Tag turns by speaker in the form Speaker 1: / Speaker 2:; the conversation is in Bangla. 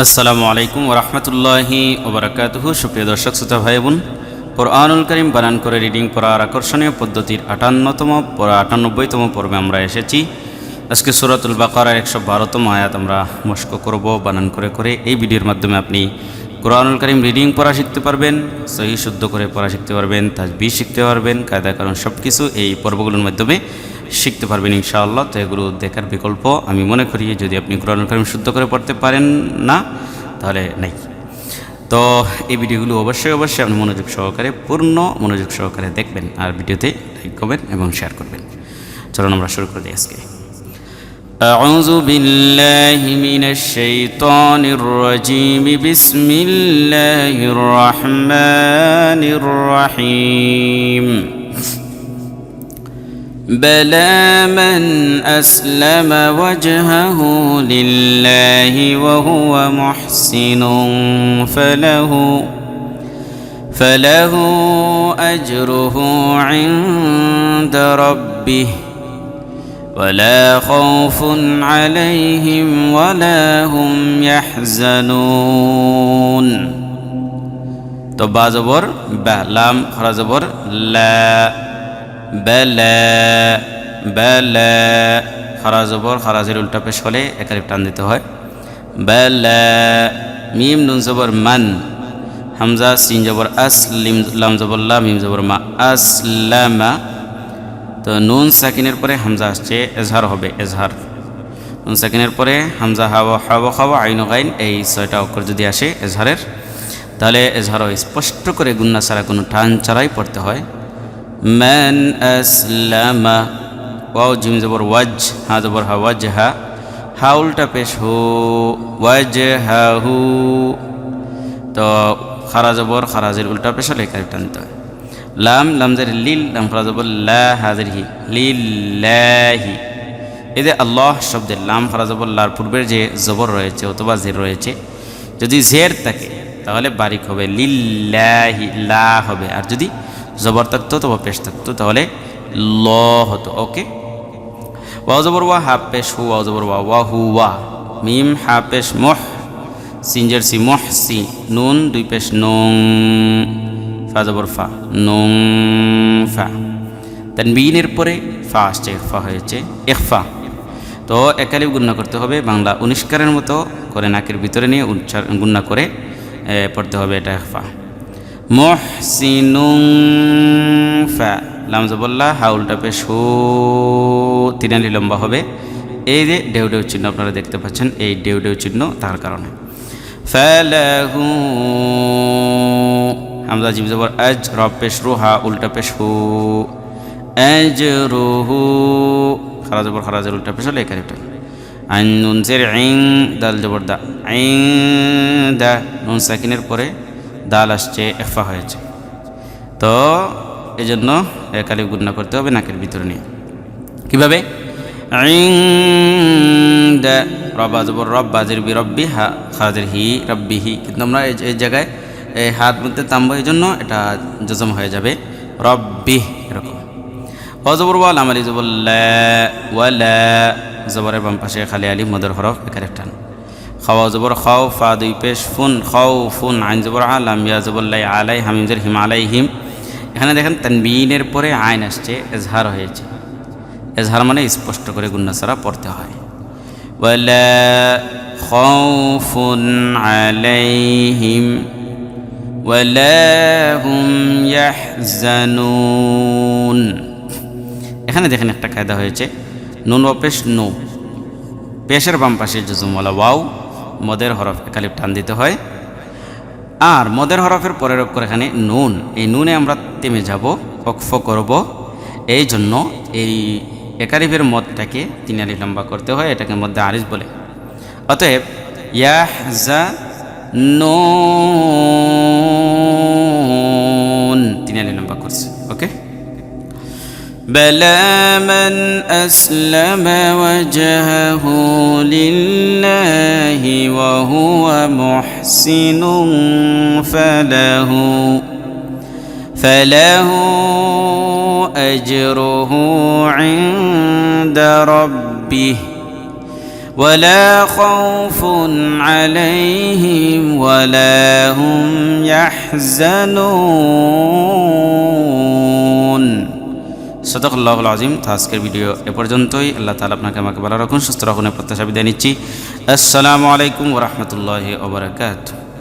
Speaker 1: আসসালামু আলাইকুম ওরহমতুল্লাহি ওবরাকাতুহু সুপ্রিয় দর্শক, শ্রোতা ভাই বোন, কোরআনুল করিম বানান করে রিডিং পড়ার আকর্ষণীয় পদ্ধতির আটান্নতম পড়া, আটানব্বইতম পর্বে আমরা এসেছি। আজকে সুরাতুল বাকারার একশো বারোতম আয়াত আমরা মস্ক করব, বানান করে করে। এই ভিডিওর মাধ্যমে আপনি কোরআনুল করিম রিডিং পড়া শিখতে পারবেন সহি শুদ্ধ করে পড়া শিখতে পারবেন, তাজবি শিখতে পারবেন কায়দা কারণ সব কিছু এই পর্বগুলোর মাধ্যমে শিখতে পারবেন ইনশাআল্লাহ তো এগুলো দেখার বিকল্প আমি মনে করি যদি আপনি কোরআনুল করিম শুদ্ধ করে পড়তে পারেন না তাহলে নাই তো এই ভিডিওগুলো অবশ্যই অবশ্যই আপনি মনোযোগ সহকারে পূর্ণ মনোযোগ সহকারে দেখবেন আর ভিডিওতে লাইক করবেন এবং শেয়ার করবেন চলুন আমরা শুরু করে দিই আজকে أعوذ بالله من الشيطان الرجيم بسم الله الرحمن الرحيم بلى من أسلم وجهه لله وهو محسن فله فله أجره عند ربه ولا خوف عليهم ولا هم يحزنون. تو با زبر بهلام خرا زبر لا. বেলা বেলা। খরা জবর খরাজের উল্টা পেশ হলে একারিপ টান দিতে হয়। বেলা, মিম নুন জবর মান। হামজা সিন জবর আস, লিম, লাম জবর লা, মিম জবর মা। আসলামা। তো নুন সাকিনের পরে হামজা আসছে, এজহার হবে, এজহার। নুন সাকিনের পরে হামজা হাওয়া হাওয়া খাওয়া আইন গাইন, এই ছয়টা অক্ষর যদি আসে এজহারের, তাহলে এজহারও স্পষ্ট করে গুন্না ছাড়া কোনো টান ছাড়াই পড়তে হয়। ম্যান আসলামা ওয়াও জিম জবর ওয়াজ হা জবর হা ওয়াজ হা হা উল্টা পেশ হু. ওয়াজ হা হু. তো খারা জবর খারাজের উল্টা পেশ হলে হয়। লাম লামজের লিল, লাম খারা জবর লা হাজের হি। লিল্লাহি। এদের আল্লাহ শব্দের লাম, খারা জবর লার পূর্বের যে জবর রয়েছে অথবা জের রয়েছে, যদি জের থাকে, তাহলে বারিক হবে। লিল্লাহি, লা হবে। আর যদি জবর থাকতো তবে পেশ থাকতো তাহলে ল হতো ওকে? ওয়া জবর ওয়া, হা পেশ হু ওয়া জবর ওয়া ওয়া হু ওয়া, মিম, হা পেশ মোহ সিনজের সি মোহ, সি, নুন, দুই পেশ নং, ফা জবর ফা, নং, ফা। তানবিনের পরে ফা আসছে ইকফা হয়েছে ইকফা তো একালি গুন্না করতে হবে, বাংলা উনিষ্কারের মতো করে নাকের ভিতরে নিয়ে গুন্না করে পড়তে হবে এটা ইকফা মহসিনুং ফা, লাম জবল্লা হাউলটা পেশ হু, তিনালি লম্বা হবে। এই যে ডেউ ডেউ চিহ্ন আপনারা দেখতে পাচ্ছেন, এই ডেউ ডেউ চিহ্ন তার কারণে। ফালাহু হামজা জিম জবর আজ রব পেশ রু, হা, উল্টা পেশ হু আজ রুহু খারা জবর খারাজের উল্টা পেশ হলে এখানে আইন নুন জের, আইন, দাল জবর দা, আইন দা, নুন সাকিনের পরে দাল আসছে এফা হয়েছে। তো এই জন্য কালি গুণনা করতে হবে নাকের ভিতরে নিয়ে। কীভাবে? দা রব্বা জবর রব বাজির বি রব্বি হা খারাজের হি রব্বি হি কিন্তু আমরা এই জায়গায় এই হাত মধ্যে তাম্ব এই জন্য এটা জজম হয়ে যাবে। রব্বি, এরকম। অজবর ওয়াল আমালি জবর লা, ওয়ালা। জবরের বাম পাশে খালি আলি মদর হরফ, একার টান খাওয়া জবর খাও, ফা দুই পেশ ফুন, খাও ফুন, আইন জবর আলাম ইয়া জবল্লাই আলাই হামিজের হিম আলাই হিম। এখানে দেখেন তানবিনের পরে আইন আসছে, এজহার হয়েছে। এজহার মানে স্পষ্ট করে গুন্না পড়তে হয়। ওয়ালা খাউফুন আলাইহিম হুম এখানে দেখেন একটা কায়দা হয়েছে, নুন ও পেশ নো পেশের বাম পাশে জুজুমওয়ালা ওয়াও মদের হরফ একালিপ টান দিতে হয়। আর মদের হরফের পরের অক্ষর এখানে নুন। এই নুনে আমরা তেমে যাব অক্ষ করব। এই জন্য এই একারিফের মদটাকে তিন আলি লম্বা করতে হয়, এটাকে মধ্যে আরিস বলে। অতএব ইয়াহ নুন بلى من أسلم وجهه لله وهو محسن فله فله أجره عند ربه ولا خوف عليهم ولا هم يحزنون. সদক আল্লাহুল আজিম, তো আজকের ভিডিও এ পর্যন্তই। আল্লাহ তালা আপনাকে আমাকে ভালো রাখুন, সুস্থ রাখুন প্রত্যাশা বিদায় নিচ্ছি। আসসালামু আলাইকুম রহমতুল্লাহ ওবরাকাত